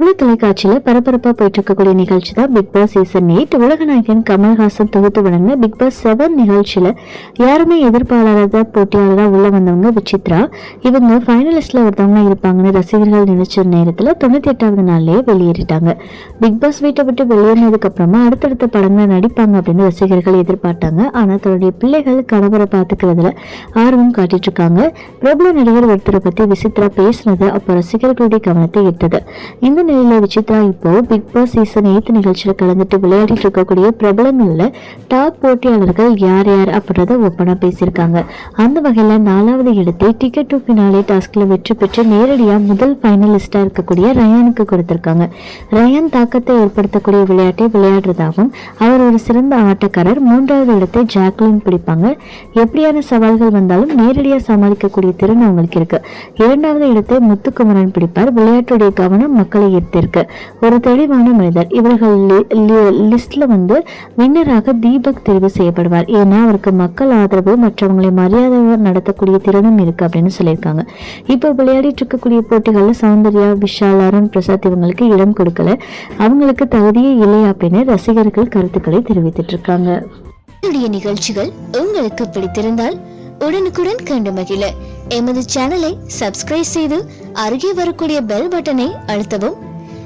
உலக தொலைக்காட்சியில பரபரப்பா போயிட்டு இருக்கக்கூடிய நிகழ்ச்சி தான் பிக் பாஸ் சீசன் எயிட் உலக நாயகன் கமல்ஹாசன் தொகுத்து வழங்க பிக் பாஸ் செவன் நிகழ்ச்சியில யாருமே எதிர்ப்பாளராக போட்டியாளராக உள்ள வந்தவங்க விசித்ரா. இவங்க ஃபைனலிஸ்ட்ல ஒருத்தவங்க இருப்பாங்கன்னு ரசிகர்கள் நினைச்ச நேரத்துல தொண்ணூத்தி எட்டாவது நாள்லயே வெளியேறிட்டாங்க. பிக் பாஸ் வீட்டை விட்டு வெளியேறினதுக்கு அப்புறமா அடுத்தடுத்த படங்களை நடிப்பாங்க அப்படின்னு ரசிகர்கள் எதிர்பார்த்தாங்க. ஆனா தன்னுடைய பிள்ளைகள் கணவரை பார்த்துக்கிறதுல ஆர்வம் காட்டிட்டு இருக்காங்க பிரபல நடிகர் ஒருத்தரை பத்தி விசித்ரா பேசினது அப்போ ரசிகர்களுடைய கவனத்தை ஈர்த்தது. இந்த நிலையில விசித்ரா இப்போ பிக் பாஸ் சீசன் எயித் நிகழ்ச்சியில் கலந்துட்டு விளையாடிட்டு இருக்கக்கூடிய பிரபலங்கள்ல டாப் போட்டியாளர்கள் யார் யார் அப்படின்றத ஒப்பனா பேசியிருக்காங்க. அந்த வகையில் நாலாவது இடத்தை டிக்கெட் டு பினாலே டாஸ்கில் வெற்றி பெற்று நேரடியா முதல் ஃபைனலிஸ்டாக இருக்கக்கூடிய ரயானுக்கு கொடுத்துருக்காங்க. ரயான் தாக்கத்தை ஏற்படுத்தக்கூடிய விளையாட்டை விளையாடுறதாகவும் அவர் ஒரு சிறந்த ஆட்டக்காரர் மூன்றாவது இடத்தை ஜாக்லின் பிடிப்பாங்க. எப்படியான சவால்கள் வந்தாலும் நேரடியா சமாளிக்கக்கூடிய திறன் அவங்களுக்கு இருக்கு. இரண்டாவது இடத்தை முத்துக்குமரன் பிடிப்பார். விளையாட்டுடைய கவனம் மக்களை ஈர்த்திருக்கு ஒரு தெளிவான மனிதர். இவர்கள் லிஸ்ட்ல வந்து வின்னராக தீபக் தெரிவு செய்யப்படுவார். ஏன்னா அவருக்கு மக்கள் ஆதரவு மற்றவங்களை மரியாதை நடத்தக்கூடிய திறனும் இருக்கு அப்படின்னு சொல்லியிருக்காங்க. இப்போ விளையாடிட்டு இருக்கக்கூடிய போட்டிகளில் சௌந்தர்யா விஷால் அருண் பிரசாத் இவங்களுக்கு இடம் கொடுக்கல. அவங்களுக்கு தகுதியே இல்லை அப்படின்னு ரசிகர்கள் கருத்துக்களை தெரிவித்துட்டு இருக்காங்க. என்னுடைய நிகழ்ச்சிகள் உங்களுக்கு பிடித்திருந்தால் உடனுக்குடன் கண்டு மகிழ. எமது சேனலை சப்ஸ்கிரைப் செய்து அருகே வரக்கூடிய பெல் பட்டனை அழுத்தவும்